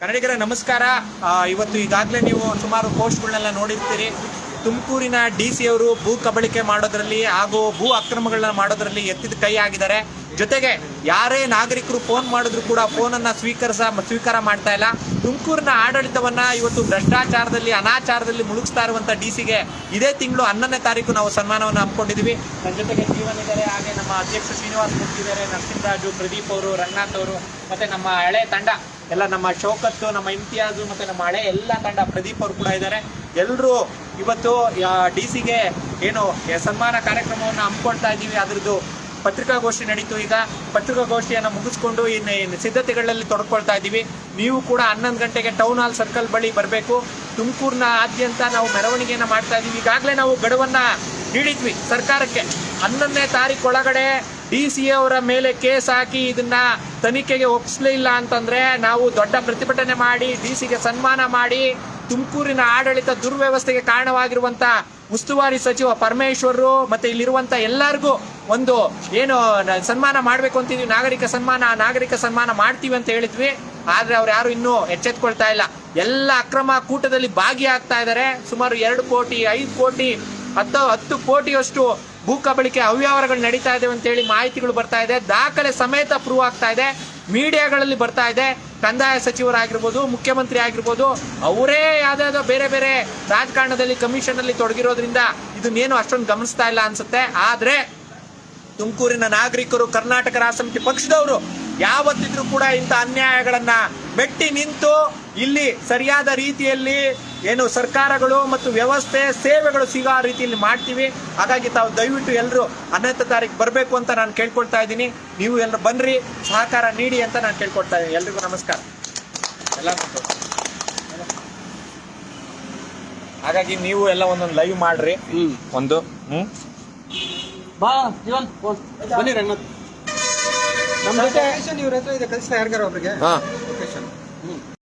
ಕನ್ನಡಿಗರ ನಮಸ್ಕಾರ. ಇವತ್ತು ಈಗಾಗಲೇ ನೀವು ಸುಮಾರು ಪೋಸ್ಟ್ಗಳನ್ನೆಲ್ಲ ನೋಡಿರ್ತೀರಿ. ತುಮಕೂರಿನ ಡಿ ಸಿ ಅವರು ಭೂ ಕಬಳಿಕೆ ಮಾಡೋದ್ರಲ್ಲಿ ಹಾಗೂ ಭೂ ಅಕ್ರಮಗಳನ್ನ ಮಾಡೋದ್ರಲ್ಲಿ ಎತ್ತಿದ ಕೈ ಆಗಿದ್ದಾರೆ. ಜೊತೆಗೆ ಯಾರೇ ನಾಗರಿಕರು ಫೋನ್ ಮಾಡಿದ್ರು ಕೂಡ ಫೋನನ್ನ ಸ್ವೀಕರಿಸ, ಸ್ವೀಕಾರ ಮಾಡ್ತಾ ಇಲ್ಲ. ತುಮಕೂರಿನ ಆಡಳಿತವನ್ನ ಇವತ್ತು ಭ್ರಷ್ಟಾಚಾರದಲ್ಲಿ, ಅನಾಚಾರದಲ್ಲಿ ಮುಳುಗಿಸ್ತಾ ಇರುವಂತ ಡಿ ಸಿಗೆ ಇದೇ ತಿಂಗಳು ಹನ್ನೊಂದನೇ ತಾರೀಕು ನಾವು ಸನ್ಮಾನವನ್ನು ಹಮ್ಮಿಕೊಂಡಿದ್ದೀವಿ ನನ್ನ ಜೊತೆಗೆ ಜೀವನ ಇದ್ದಾರೆ, ಹಾಗೆ ನಮ್ಮ ಅಧ್ಯಕ್ಷ ಶ್ರೀನಿವಾಸ್ ಇದ್ದಾರೆ, ನರಸಿಂಹರಾಜು, ಪ್ರದೀಪ್ ಅವರು, ರಂಗನಾಥ್ ಅವರು, ಮತ್ತೆ ನಮ್ಮ ಹಳೆ ತಂಡ, ಎಲ್ಲ ನಮ್ಮ ಶೌಕತ್ತು, ನಮ್ಮ ಇಮ್ತಿಯಾಜು, ಮತ್ತೆ ನಮ್ಮ ಹಳೆ ಎಲ್ಲ ತಂಡ ಪ್ರದೀಪ್ ಅವರು ಕೂಡ ಇದ್ದಾರೆ. ಎಲ್ಲರೂ ಇವತ್ತು ಡಿ ಸಿಗೆ ಏನು ಸನ್ಮಾನ ಕಾರ್ಯಕ್ರಮವನ್ನು ಹಮ್ಮಿಕೊಳ್ತಾ ಇದ್ದೀವಿ. ಅದರದ್ದು ಪತ್ರಿಕಾಗೋಷ್ಠಿ ನಡೀತು ಈಗ. ಪತ್ರಿಕಾಗೋಷ್ಠಿಯನ್ನು ಮುಗಿಸ್ಕೊಂಡು ಇನ್ನು ಸಿದ್ಧತೆಗಳಲ್ಲಿ ತೊಡ್ಕೊಳ್ತಾ ಇದ್ದೀವಿ. ನೀವು ಕೂಡ ಹನ್ನೊಂದು ಗಂಟೆಗೆ ಟೌನ್ ಹಾಲ್ ಸರ್ಕಲ್ ಬಳಿ ಬರಬೇಕು. ತುಮಕೂರಿನ ಆದ್ಯಂತ ನಾವು ಮೆರವಣಿಗೆಯನ್ನು ಮಾಡ್ತಾ ಇದ್ದೀವಿ. ಈಗಾಗಲೇ ನಾವು ಗಡುವನ್ನು ನೀಡಿದ್ವಿ ಸರ್ಕಾರಕ್ಕೆ. ಹನ್ನೊಂದನೇ ತಾರೀಕು ಒಳಗಡೆ ಡಿ ಸಿ ಅವರ ಮೇಲೆ ಕೇಸ್ ಹಾಕಿ ಇದನ್ನ ತನಿಖೆಗೆ ಒಪ್ಪಿಸಲಿಲ್ಲ ಅಂತಂದ್ರೆ ನಾವು ದೊಡ್ಡ ಪ್ರತಿಭಟನೆ ಮಾಡಿ, ಡಿ ಸಿಗೆ ಸನ್ಮಾನ ಮಾಡಿ ತುಮಕೂರಿನ ಆಡಳಿತ ದುರ್ವ್ಯವಸ್ಥೆಗೆ ಕಾರಣವಾಗಿರುವಂತ ಉಸ್ತುವಾರಿ ಸಚಿವ ಪರಮೇಶ್ವರರು ಮತ್ತೆ ಇಲ್ಲಿರುವಂತ ಎಲ್ಲರಿಗೂ ಒಂದು ಏನು ಸನ್ಮಾನ ಮಾಡಬೇಕು ಅಂತಿದ್ವಿ. ನಾಗರಿಕ ಸನ್ಮಾನ ನಾಗರಿಕ ಸನ್ಮಾನ ಮಾಡ್ತೀವಿ ಅಂತ ಹೇಳಿದ್ವಿ. ಆದ್ರೆ ಅವ್ರು ಯಾರು ಇನ್ನೂ ಎಚ್ಚೆತ್ಕೊಳ್ತಾ ಇಲ್ಲ. ಎಲ್ಲ ಅಕ್ರಮ ಕೂಟದಲ್ಲಿ ಭಾಗಿಯಾಗ್ತಾ ಇದ್ದಾರೆ ಸುಮಾರು ಎರಡು ಕೋಟಿ, ಐದು ಕೋಟಿ, ಹತ್ತು ಹತ್ತು ಕೋಟಿಯಷ್ಟು ಭೂ ಕಬಳಿಕೆ ಅವ್ಯವಹಾರಗಳು ನಡೀತಾ ಇದೆ ಅಂತೇಳಿ ಮಾಹಿತಿಗಳು ಬರ್ತಾ ಇದೆ. ದಾಖಲೆ ಸಮೇತ ಪ್ರೂವ್ ಆಗ್ತಾ ಇದೆ. ಮೀಡಿಯಾಗಳಲ್ಲಿ ಬರ್ತಾ ಇದೆ. ಕಂದಾಯ ಸಚಿವರಾಗಿರ್ಬೋದು, ಮುಖ್ಯಮಂತ್ರಿ ಆಗಿರ್ಬೋದು, ಅವರೇ ಯಾವುದಾದ್ರೂ ಬೇರೆ ಬೇರೆ ರಾಜಕಾರಣದಲ್ಲಿ ಕಮಿಷನ್ ಅಲ್ಲಿ ತೊಡಗಿರೋದ್ರಿಂದ ಇದನ್ನೇನು ಅಷ್ಟೊಂದು ಗಮನಿಸ್ತಾ ಇಲ್ಲ ಅನ್ಸುತ್ತೆ. ಆದ್ರೆ ತುಮಕೂರಿನ ನಾಗರಿಕರು, ಕರ್ನಾಟಕ ರಾಷ್ಟ್ರ ಪಕ್ಷದವರು ಯಾವತ್ತಿದ್ರೂ ಕೂಡ ಇಂಥ ಅನ್ಯಾಯಗಳನ್ನ ಮೆಟ್ಟಿ ನಿಂತು ಇಲ್ಲಿ ಸರಿಯಾದ ರೀತಿಯಲ್ಲಿ ಏನು ಸರ್ಕಾರಗಳು ಮತ್ತು ವ್ಯವಸ್ಥೆ ಸೇವೆಗಳು ಸಿಗೋ ರೀತಿಯಲ್ಲಿ ಮಾಡ್ತೀವಿ. ಹಾಗಾಗಿ ತಾವು ದಯವಿಟ್ಟು ಎಲ್ಲರೂ ಹನ್ನೊಂದು ತಾರೀಕು ಬರಬೇಕು ಅಂತ ನಾನು ಕೇಳ್ಕೊಳ್ತಾ ಇದ್ದೀನಿ. ನೀವು ಎಲ್ಲರೂ ಬನ್ನಿರಿ ಸಹಕಾರ ನೀಡಿ ಅಂತ ನಾನು ಕೇಳ್ಕೊಳ್ತಾ ಇದ್ದೀನಿ. ಎಲ್ರಿಗೂ ನಮಸ್ಕಾರ. ಎಲ್ಲ ಹಾಗಾಗಿ ನೀವು ಎಲ್ಲ ಒಂದೊಂದು ಲೈವ್ ಮಾಡ್ರಿ. ಒಂದು ಹ್ಮ್? ಬಾ ಜೀವನ್ ಬನ್ನಿ ರಂಗನಾಥ್. ನಮ್ಮ ಜೊತೆ ಇವ್ರ ಹತ್ರ ಇದೆ ಕಳಿಸ್ತಾ ಯಾರಿಗಾರ ಒಬ್ರಿಗೆ? ಹಾ.